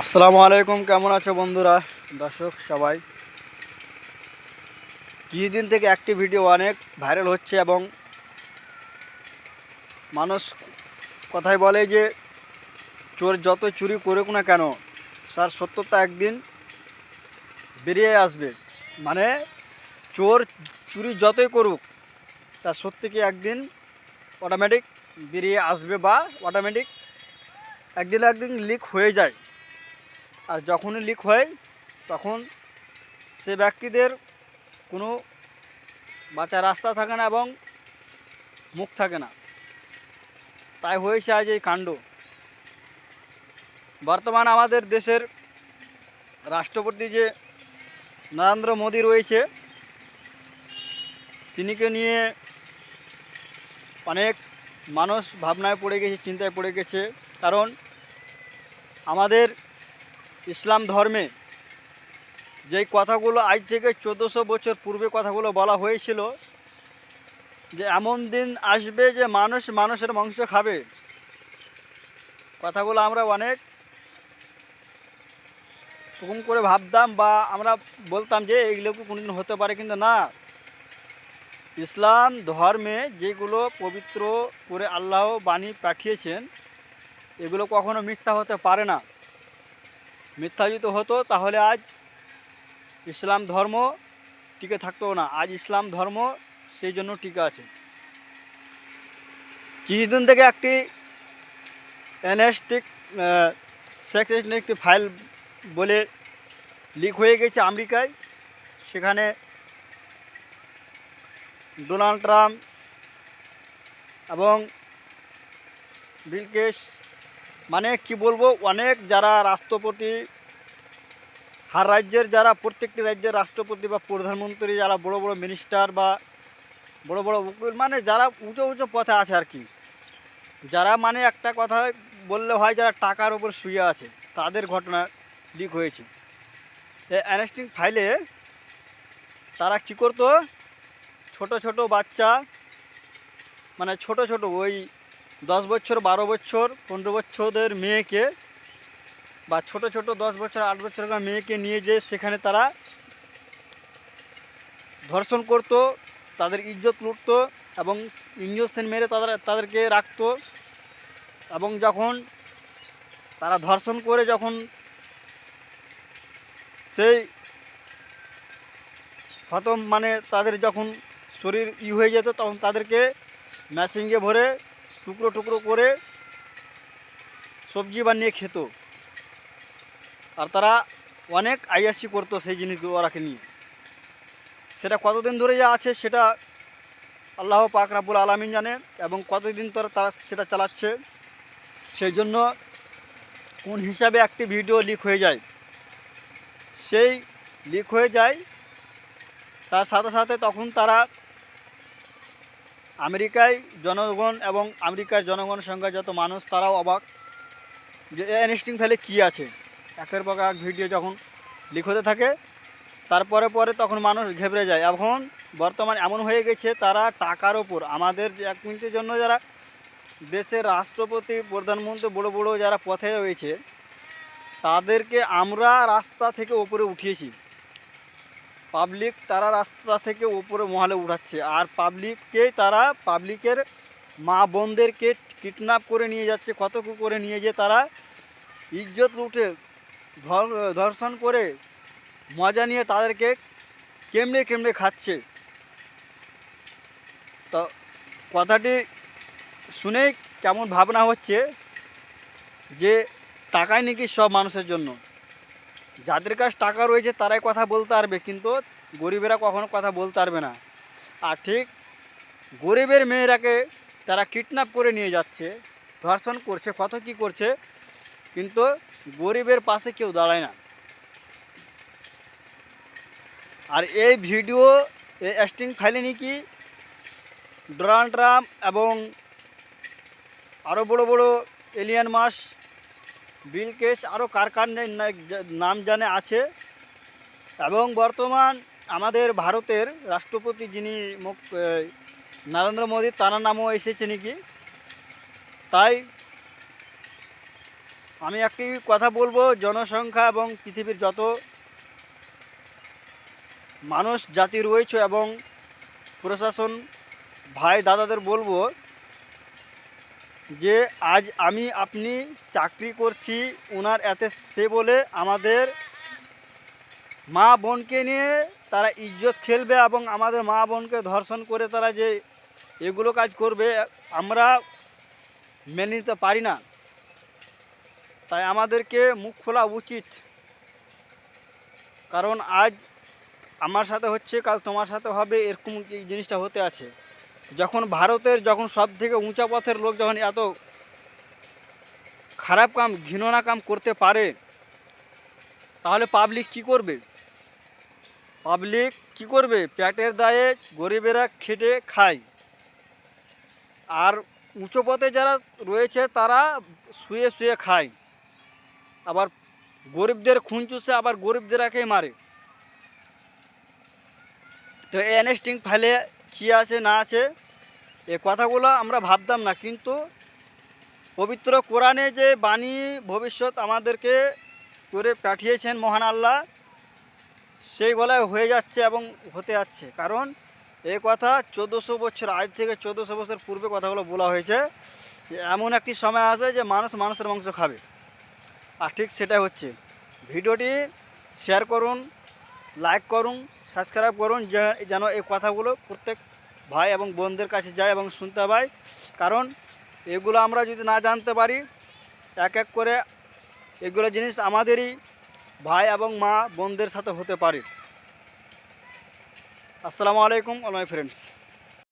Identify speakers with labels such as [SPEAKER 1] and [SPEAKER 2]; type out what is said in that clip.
[SPEAKER 1] আসসালামু আলাইকুম, কেমন আছো বন্ধুরা? দর্শক, সবাই। কিছুদিন থেকে একটি ভিডিও অনেক ভাইরাল হচ্ছে এবং মানুষ কথাই বলে যে, চোর যত চুরি করুক না কেন স্যার সত্যতা একদিন বেরিয়ে আসবে। মানে চোর চুরি যতই করুক, তার সত্যি কি একদিন অটোমেটিক বেরিয়ে আসবে বা অটোমেটিক একদিন একদিন লিক হয়ে যায়। আর যখনই লিক হয়, তখন সে ব্যক্তিদের কোনো বাঁচার রাস্তা থাকে না এবং মুখ থাকে না। তাই হয়েছে আজ এই কাণ্ড। বর্তমান আমাদের দেশের রাষ্ট্রপতি যে নরেন্দ্র মোদী রয়েছে, তিনিকে নিয়ে অনেক মানুষ ভাবনায় পড়ে গেছে, চিন্তায় পড়ে গেছে। কারণ আমাদের ইসলাম ধর্মে যেই কথাগুলো আজ থেকে চোদ্দোশো বছর পূর্বে কথাগুলো বলা হয়েছিল যে এমন দিন আসবে যে মানুষ মানুষের মাংস খাবে। কথাগুলো আমরা অনেক রকম করে ভাবতাম বা আমরা বলতাম যে এইগুলো কোনোদিন হতে পারে কিন্তু না। ইসলাম ধর্মে যেগুলো পবিত্র করে আল্লাহ বাণী পাঠিয়েছেন, এগুলো কখনো মিথ্যা হতে পারে না। মিথ্যা যদি হতো, তাহলে আজ ইসলাম ধর্ম টিকে থাকতো না। আজ ইসলাম ধর্ম সেই জন্য টিকে আছে। কিছুদিন থেকে একটি এনএসটিক সেক্স একটি ফাইল বলে লিক হয়ে গেছে আমেরিকায়। সেখানে ডোনাল্ড ট্রাম্প এবং বিলকেশ মানে কি বলব, অনেক যারা রাষ্ট্রপতি, হার রাজ্যের যারা, প্রত্যেকটি রাজ্যের রাষ্ট্রপতি বা প্রধানমন্ত্রী, যারা বড় বড় মিনিস্টার বা বড় বড় উকিল মানে যারা উঁচু উঁচু পথে আছে আর কি। যারা মানে একটা কথা বললে হয়, যারা টাকার ওপর শুয়ে আছে, তাদের ঘটনা লিক হয়েছে। এই অ্যানেস্টিং ফাইলে তারা কী করতো? ছোট ছোট বাচ্চা মানে ছোট ছোট ওই দশ বছর, বারো বছর, পনেরো বছরদের মেয়েকে বা ছোট ছোট দশ বছর, আট বছরের মেয়েকে নিয়ে যে সেখানে তারা ধর্ষণ করত, তাদের ইজ্জত লুটত এবং ইঞ্জেকশন মেরে তাদের, তাদেরকে রাখতো এবং যখন তারা ধর্ষণ করে যখন সেই খতম মানে তাদের যখন শরীর ই হয়ে যেত তখন তাদেরকে মেশিনকে ভরে টুকরো টুকরো করে সবজি বানিয়ে খেত। আর তারা অনেক আইয়াসি করতো সেই জিনিসগুলো ওরাকে নিয়ে। সেটা কতদিন ধরে যা আছে সেটা আল্লাহ পাক রাবুল আলমিন জানে এবং কতদিন ধরে তারা সেটা চালাচ্ছে সেই জন্য কোন হিসাবে একটি ভিডিও লিক হয়ে যায়। সেই লিক হয়ে যায়, তার সাথে সাথে তখন তারা আমেরিকায় জনগণ এবং আমেরিকার জনগণের সঙ্গে যত মানুষ, তারাও অবাক যে ইনস্টিং ফেলে কী আছে। একের পর এক ভিডিও যখন লিক হতে থাকে, তারপরে পরে তখন মানুষ ঘেবড়ে যায়। এখন বর্তমান এমন হয়ে গেছে, তারা টাকার ওপর, আমাদের এক মিনিটের জন্য যারা দেশের রাষ্ট্রপতি, প্রধানমন্ত্রী, বড় বড় যারা পথে রয়েছে, তাদেরকে আমরা রাস্তা থেকে ওপরে উঠিয়েছি। পাবলিক তারা রাস্তা থেকে উপরে মহলে উঠাচ্ছে। আর পাবলিককে তারা? পাবলিকের মা বোনদেরকে কিডন্যাপ করে নিয়ে যাচ্ছে কত কী করে নিয়ে যেয়ে তারা ইজ্জত লুটে, ধর- ধর্ষণ করে মজা নিয়ে তাদেরকে কেমনে কেমনে খাচ্ছে। তো কথাটি শুনেই কেমন ভাবনা হচ্ছে যে, টাকাই নাকি সব মানুষের জন্য। যাদের কাছে টাকা রয়েছে তারাই কথা বলতে পারবে, কিন্তু গরিবেরা কখনো কথা বলতে পারবে না। আর ঠিক গরিবের মেয়েরাকে তারা কিডন্যাপ করে নিয়ে যাচ্ছে, ধর্ষণ করছে কত কি করছে, কিন্তু গরিবের পাশে কেউ দাঁড়ায় না। আর এই ভিডিও, এই অ্যাস্টিং ফাইলে নাকি ডোনাল্ড ট্রাম্প এবং আরও বড় বড় এলিয়ান মাস বিল কেস আরও কার কার নাম জানে আছে। এবং বর্তমান আমাদের ভারতের রাষ্ট্রপতি যিনি নরেন্দ্র মোদী, তার নামও এসেছে নাকি? তাই আমি একটি কথা বলব, জনসংখ্যা এবং পৃথিবীর যত মানুষ, জাতি রয়েছে এবং প্রশাসন, ভাই, দাদাদের বলব যে আজ আমি আপনি চাকরি করছি ওনার এতে সে বলে আমাদের মা বোনকে নিয়ে তারা ইজ্জত খেলবে এবং আমাদের মা বোনকে ধর্ষণ করে তারা যে এগুলো কাজ করবে, আমরা মেনে নিতে পারি না। তাই আমাদেরকে মুখ খোলা উচিত। কারণ আজ আমার সাথে হচ্ছে, কাল তোমার সাথে হবে, এরকম জিনিসটা হতে আছে। যখন ভারতের যখন সব থেকে উঁচা পথের লোক যখন এত খারাপ কাম ঘৃণনা কাম করতে পারে, তাহলে পাবলিক কি করবে? পাবলিক কি করবে? পেটের দায়ে গরিবেরা খেটে খায়। আর উঁচু পথে যারা রয়েছে, তারা শুয়ে শুয়ে খায়। আবার গরিবদের খুন চুষে আবার গরিবদেরকেই মারে। তো এনএস্টিং ফাইলে কী আছে না আছে, এ কথাগুলো আমরা ভাবতাম না। কিন্তু পবিত্র কোরআনে যে বাণী ভবিষ্যৎ আমাদেরকে করে পাঠিয়েছেন মহান আল্লাহ, সেই গলায় হয়ে যাচ্ছে এবং হতে যাচ্ছে। কারণ এ কথা চোদ্দোশো বছর, আজ থেকে চোদ্দোশো বছর পূর্বে কথাগুলো বলা হয়েছে যে, এমন একটি সময় আসবে যে মানুষ মানুষের মাংস খাবে। আর ঠিক সেটাই হচ্ছে। ভিডিওটি শেয়ার করুন, লাইক করুন সাবস্ক্রাইব করুন যেন এই কথাগুলো প্রত্যেক ভাই এবং বোনদের কাছে যায় এবং শুনতে পাই কারণ এগুলো আমরা যদি না জানতে পারি, এক এক করে এগুলো জিনিস আমাদেরই ভাই এবং মা বোনদের সাথে হতে পারে। আসসালামু আলাইকুম অল মাই ফ্রেন্ডস